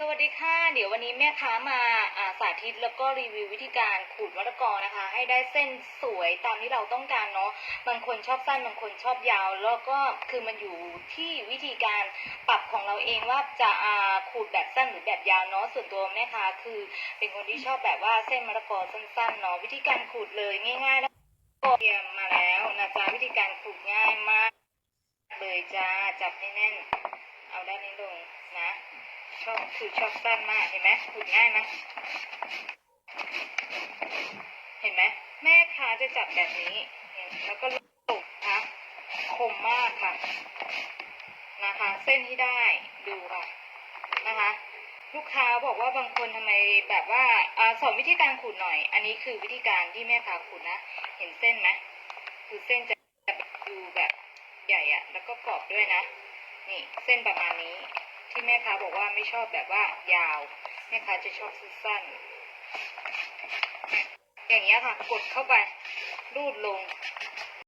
สวัสดีค่ะ เดี๋ยววันนี้แม่ค้ามาาสาธิตแล้วก็รีวิววิธีการขูดมะละกอนะคะ ให้ได้เส้นสวยตามที่เราต้องการเนาะบางคนชอบสั้นบางคนชอบยาว แล้วก็คือมันอยู่ที่วิธีการปรับของเราเองว่าจะาขูดแบบสั้นหรือแบบยาวเนาะส่วนตัวแม่ค้าคือเป็นคนที่ชอบแบบว่าเส้นมะละกอสั้นๆเนาะวิธีการขูดเลยง่ายๆแล้วก็เตรียมมาแล้วนะจ๊ะวิธีการขูดง่ายมาก เลยจ้าจับให้แน่น เอาด้านนี้ลงนะชอบคือชอบสั้นมากเห็นไหมขูดง่ายไหมเห็นไหมแม่ค้าจะจับแบบนี้ แล้วก็ตกนะคมมากค่ะนะคะ เส้นที่ได้ดูค่ะนะคะ ลูกค้าบอกว่าบางคนทำไมแบบว่าอ่าสอนวิธีการขูดหน่อย อันนี้คือวิธีการที่แม่ค้าขูดนะ เห็นเส้นไหมคือเส้นจะดูแบบใหญ่อะแล้วก็กรอบด้วยนะ นี่เส้นประมาณนี้ ที่แม่ค้าบอกว่าไม่ชอบแบบว่ายาว แม่ค้าจะชอบสั้นๆอย่างเงี้ยค่ะ กดเข้าไปรูดลง